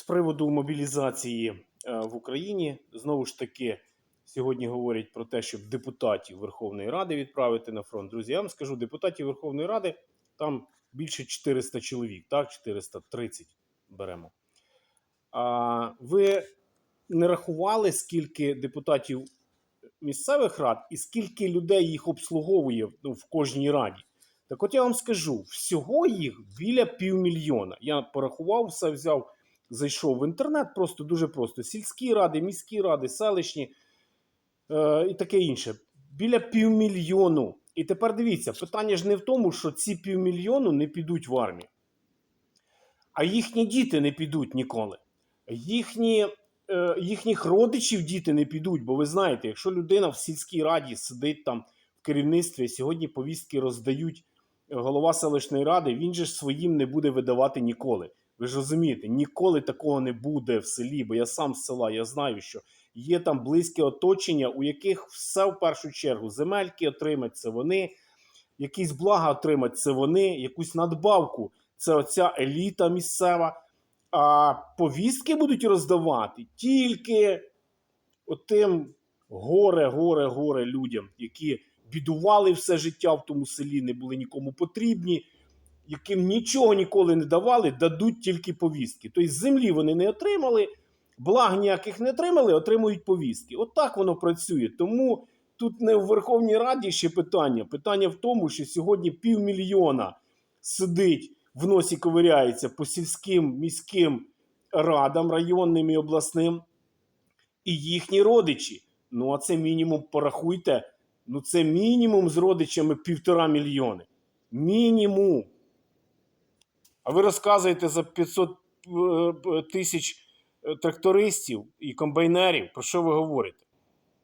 З приводу мобілізації е, в Україні знову ж таки сьогодні говорять про те, щоб депутатів Верховної Ради відправити на фронт. Друзі, я вам скажу, депутатів Верховної Ради там більше 400 чоловік, так, 430 беремо. А ви не рахували, скільки депутатів місцевих рад і скільки людей їх обслуговує ну, в кожній раді? Так от я вам скажу, всього їх біля півмільйона. Я порахував, все взяв, зайшов в інтернет, просто дуже просто. Сільські ради, міські ради, селищні е, і таке інше. Біля півмільйону. І тепер дивіться, питання ж не в тому, що ці півмільйону не підуть в армію. А їхні діти не підуть ніколи. Їхні, е, їхніх родичів діти не підуть, бо ви знаєте, якщо людина в сільській раді сидить там в керівництві, сьогодні повістки роздають е, голова селищної ради, він же ж своїм не буде видавати ніколи. Ви ж розумієте, ніколи такого не буде в селі, бо я сам з села, я знаю, що є там близьке оточення, у яких все в першу чергу земельки отримать це вони, якісь блага отримать це вони, якусь надбавку це оця еліта місцева. А повістки будуть роздавати тільки отим горе, горе, горе людям, які бідували все життя в тому селі, не були нікому потрібні, яким нічого ніколи не давали, дадуть тільки повістки. Тобто землі вони не отримали, благ ніяких не отримали, отримують повістки. От так воно працює. Тому тут не в Верховній Раді ще питання. Питання в тому, що сьогодні півмільйона сидить в носі ковиряється по сільським міським радам, районним і обласним, і їхні родичі. Ну, а це мінімум, порахуйте, ну це мінімум з родичами півтора мільйони. Мінімум. А ви розказуєте за 500 е, тисяч е, трактористів і комбайнерів, про що ви говорите?